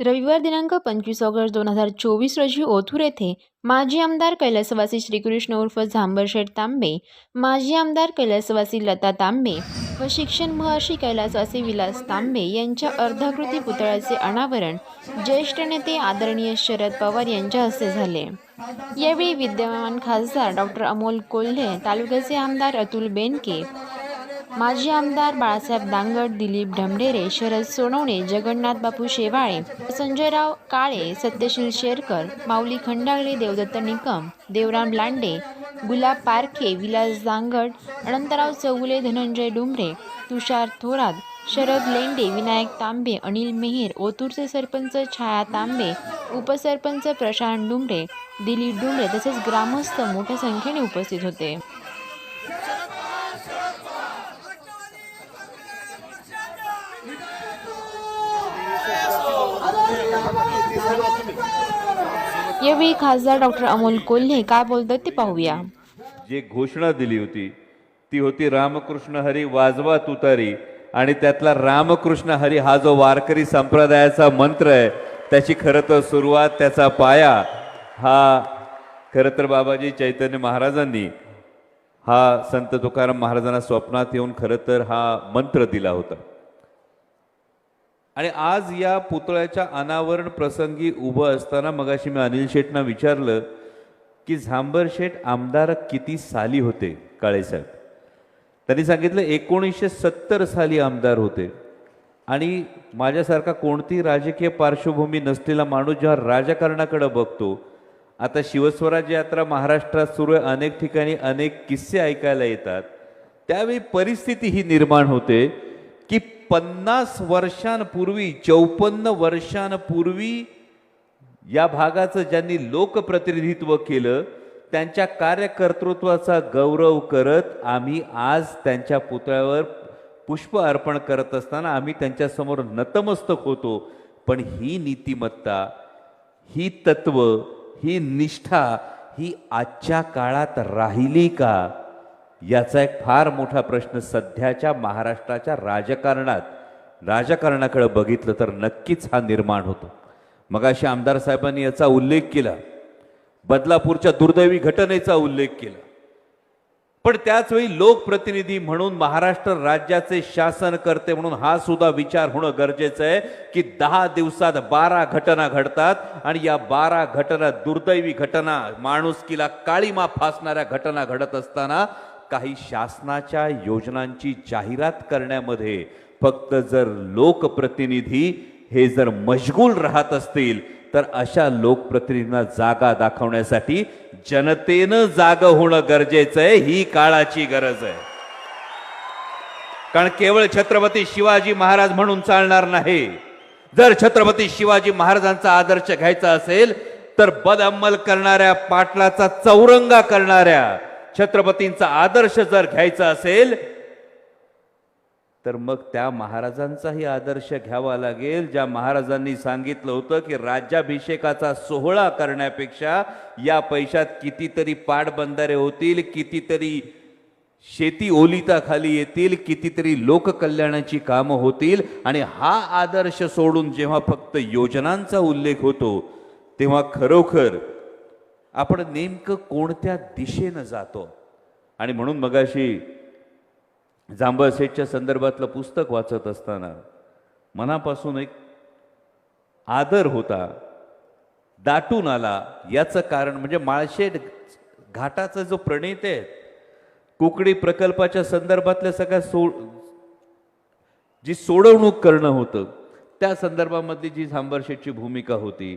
रविवार दिनांक पंचवीस ऑगस्ट दोन हजार चोवीस रोजी ओथूर येथे माजी आमदार कैलासवासी श्रीकृष्ण उर्फ झांबरशेठ तांबे माजी आमदार कैलासवासी लता तांबे व शिक्षण महर्षी कैलासवासी विलास तांबे यांच्या अर्धाकृती पुतळ्याचे अनावरण ज्येष्ठ नेते आदरणीय शरद पवार यांच्या हस्ते झाले. यावेळी विद्यमान खासदार डॉक्टर अमोल कोल्हे तालुक्याचे आमदार अतुल बेनके माजी आमदार बाळासाहेब दांगड दिलीप ढमढेरे शरद सोनवणे जगन्नाथ बापू शेवाळे संजयराव काळे सत्यशील शेरकर माऊली खंडागळे देवदत्त निकम देवराम लांडे गुलाब पारखे विलास दांगट अनंतराव चौगुले धनंजय डुंबरे तुषार थोरात शरद लेंडे विनायक तांबे अनिल मेहेर ओतूरचे सरपंच छाया तांबे उपसरपंच प्रशांत डुंबरे दिलीप डुंबरे तसेच ग्रामस्थ मोठ्या संख्येने उपस्थित होते. यावेळी खासदार डॉक्टर अमोल कोल्हे काय बोलतात ते पाहूया. जे घोषणा दिली होती ती होती रामकृष्ण हरी वाजवा तुतारी. आणि त्यातला रामकृष्ण हरी हा जो वारकरी संप्रदायाचा मंत्र आहे त्याची खरं तर सुरुवात त्याचा पाया हा खरं तर बाबाजी चैतन्य महाराजांनी हा संत तुकाराम महाराजांना स्वप्नात येऊन खरं तर हा मंत्र दिला होता. आणि आज या पुतळ्याच्या अनावरण प्रसंगी उभं असताना मगाशी मी अनिल शेठना विचारलं की झांबर शेठ आमदार किती साली होते काळेसाहेब त्यांनी सांगितलं एकोणीसशे सत्तर साली आमदार होते. आणि माझ्यासारखा कोणती राजकीय पार्श्वभूमी नसलेला माणूस जेव्हा राजकारणाकडे बघतो आता शिवस्वराज्य यात्रा महाराष्ट्रात सुरू आहे अनेक ठिकाणी अनेक किस्से ऐकायला येतात त्यावेळी परिस्थिती ही निर्माण होते. पन्नास वर्षांपूर्वी चौपन्न वर्षांपूर्वी या भागाचं ज्यांनी लोकप्रतिनिधित्व केलं त्यांच्या कार्यकर्तृत्वाचा गौरव करत आम्ही आज त्यांच्या पुतळ्यावर पुष्प अर्पण करत असताना आम्ही त्यांच्यासमोर नतमस्तक होतो. पण ही नीतिमत्ता ही तत्व ही निष्ठा ही आजच्या काळात राहिली का? याचा एक फार मोठा प्रश्न सध्याच्या महाराष्ट्राच्या राजकारणात राजकारणाकडे बघितलं तर नक्कीच हा निर्माण होतो. मगाशी आमदार साहेबांनी याचा उल्लेख केला. बदलापूरच्या दुर्दैवी घटनेचा उल्लेख केला. पण त्याचवेळी लोकप्रतिनिधी म्हणून महाराष्ट्र राज्याचे शासन करते म्हणून हा सुद्धा विचार होणं गरजेचं आहे की दहा दिवसात बारा घटना घडतात आणि या बारा घटना दुर्दैवी घटना माणुसकीला काळीमा फासणाऱ्या घटना घडत असताना काही शासनाच्या योजनांची जाहिरात करण्यामध्ये फक्त जर लोकप्रतिनिधी हे जर मशगूल राहत असतील तर अशा लोकप्रतिनिधींना जागा दाखवण्यासाठी जनतेनं जाग होणं गरजेचं आहे ही काळाची गरज आहे. कारण केवळ छत्रपती शिवाजी महाराज म्हणून चालणार नाही. जर छत्रपती शिवाजी महाराजांचा आदर्श घ्यायचा असेल तर बदअंमल करणाऱ्या पाटलाचा चौरंगा करणाऱ्या छत्रपतींचा आदर्श जर घ्यायचा असेल तर मग त्या महाराजांचाही आदर्श घ्यावा लागेल. ज्या महाराजांनी सांगितलं होतं की राज्याभिषेकाचा सोहळा करण्यापेक्षा या पैशात कितीतरी पाटबंधारे होतील कितीतरी शेती ओलिताखाली येतील कितीतरी लोककल्याणाची कामं होतील. आणि हा आदर्श सोडून जेव्हा फक्त योजनांचा उल्लेख होतो तेव्हा खरोखर आपण नेमकं कोणत्या दिशेनं जातो? आणि म्हणून मगाशी जांभळ सेठच्या संदर्भातलं पुस्तक वाचत असताना मनापासून एक आदर होता. दाटून आला. याचं कारण म्हणजे माळशेट घाटाचा जो प्रणेते आहे कुकडी प्रकल्पाच्या संदर्भातल्या सगळ्या सो जी सोडवणूक करणं होतं त्या संदर्भामधली जी झांबरशेटची भूमिका होती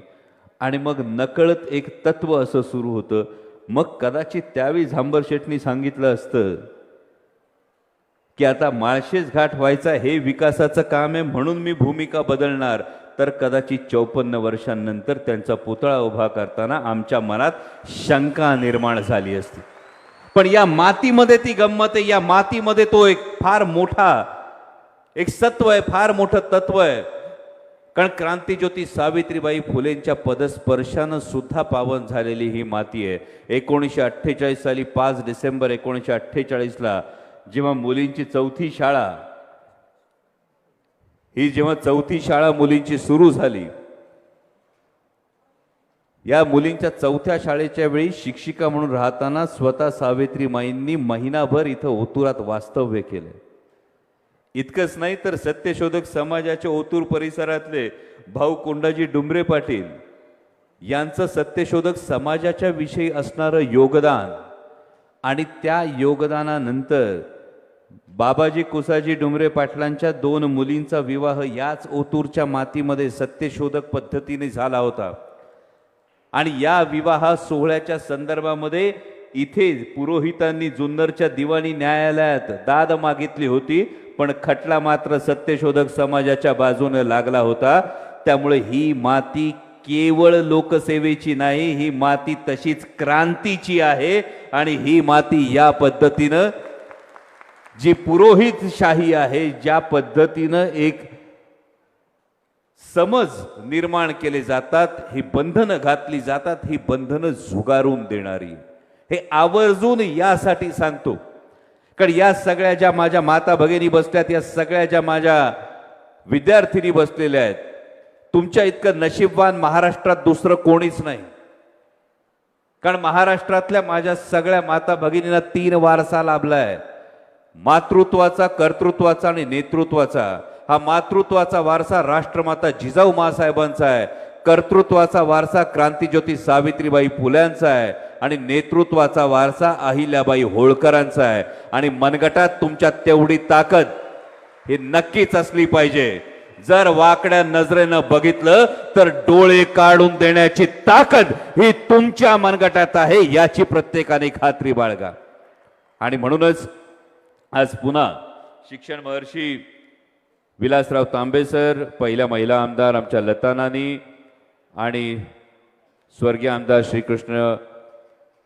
आणि मग नकळत एक तत्व असं सुरू होतं. मग कदाचित त्यावेळी झांबरशेठनी सांगितलं असतं की आता माळशेज घाट व्हायचा हे विकासाचं काम आहे म्हणून मी भूमिका बदलणार. तर कदाचित चौपन्न वर्षांनंतर त्यांचा पुतळा उभा करताना आमच्या मनात शंका निर्माण झाली असती. पण या मातीमध्ये ती गंमत आहे या मातीमध्ये तो एक फार मोठा एक सत्व आहे फार मोठं तत्व आहे. कारण क्रांतीज्योती सावित्रीबाई फुलेंच्या पदस्पर्शानं सुद्धा पावन झालेली ही माती आहे. एकोणीसशे अठ्ठेचाळीस साली पाच डिसेंबर एकोणीसशे अठ्ठेचाळीसला जेव्हा मुलींची चौथी शाळा ही जेव्हा चौथी शाळा मुलींची सुरू झाली या मुलींच्या चौथ्या शाळेच्या वेळी शिक्षिका म्हणून राहताना स्वतः सावित्रीमाईंनी महिनाभर इथं ओतुरात वास्तव्य केलं. इतकंच नाही तर सत्यशोधक समाजाच्या ओतूर परिसरातले भाऊ कोंडाजी डुंबरे पाटील यांचं सत्यशोधक समाजाच्या विषयी असणारं योगदान आणि त्या योगदानानंतर बाबाजी कुसाजी डुमरे पाटलांच्या दोन मुलींचा विवाह याच ओतूरच्या मातीमध्ये सत्यशोधक पद्धतीने झाला होता. आणि या विवाह सोहळ्याच्या संदर्भामध्ये इथे पुरोहितांनी जुन्नरच्या दिवाणी न्यायालयात दाद मागितली होती पण खटला मात्र सत्यशोधक समाजाच्या बाजूने लागला होता. त्यामुळे ही माती केवळ लोकसेवेची नाही ही माती तशीच क्रांतीची आहे आणि ही माती या पद्धतीनं जी पुरोहित शाही आहे ज्या पद्धतीनं एक समज निर्माण केले जातात ही बंधनं घातली जातात ही बंधनं झुगारून देणारी. हे आवर्जून यासाठी सांगतो. कारण या सगळ्या ज्या माझ्या माता भगिनी बसल्यात या सगळ्या ज्या माझ्या विद्यार्थिनी बसलेल्या आहेत तुमच्या इतकं नशीबवान महाराष्ट्रात दुसरं कोणीच नाही. कारण महाराष्ट्रातल्या माझ्या सगळ्या माता भगिनींना तीन वारसा लाभलाय. मातृत्वाचा कर्तृत्वाचा आणि नेतृत्वाचा. हा मातृत्वाचा वारसा राष्ट्रमाता जिजाऊ मासाहेबांचा आहे. कर्तृत्वाचा वारसा क्रांतीज्योती सावित्रीबाई फुल्यांचा आहे. आणि नेतृत्वाचा वारसा अहिल्याबाई होळकरांचा आहे. आणि मनगटात तुमच्यात तेवढी ताकद ही नक्कीच असली पाहिजे. जर वाकड्या नजरेनं बघितलं तर डोळे काढून देण्याची ताकद ही तुमच्या मनगटात आहे याची प्रत्येकाने खात्री बाळगा. आणि म्हणूनच आज पुन्हा शिक्षण महर्षी विलासराव तांबे सर पहिल्या महिला आमदार आमच्या लतानानी आणि स्वर्गीय आमदार श्रीकृष्ण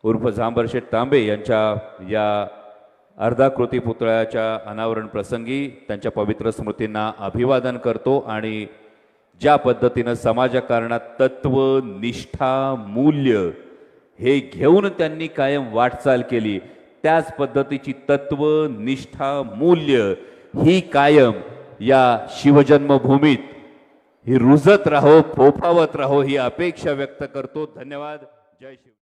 उर्फ झांबरशेठ तांबे यांच्या या अर्धाकृती पुतळ्याच्या अनावरण प्रसंगी त्यांच्या पवित्र स्मृतींना अभिवादन करतो आणि ज्या पद्धतीनं समाजकारणात तत्व निष्ठा मूल्य हे घेऊन त्यांनी कायम वाटचाल केली त्याच पद्धतीची तत्व निष्ठा मूल्य ही कायम या शिवजन्मभूमीत ही रुजत राहो फोफावत राहो ही अपेक्षा व्यक्त करतो. धन्यवाद. जय शिव.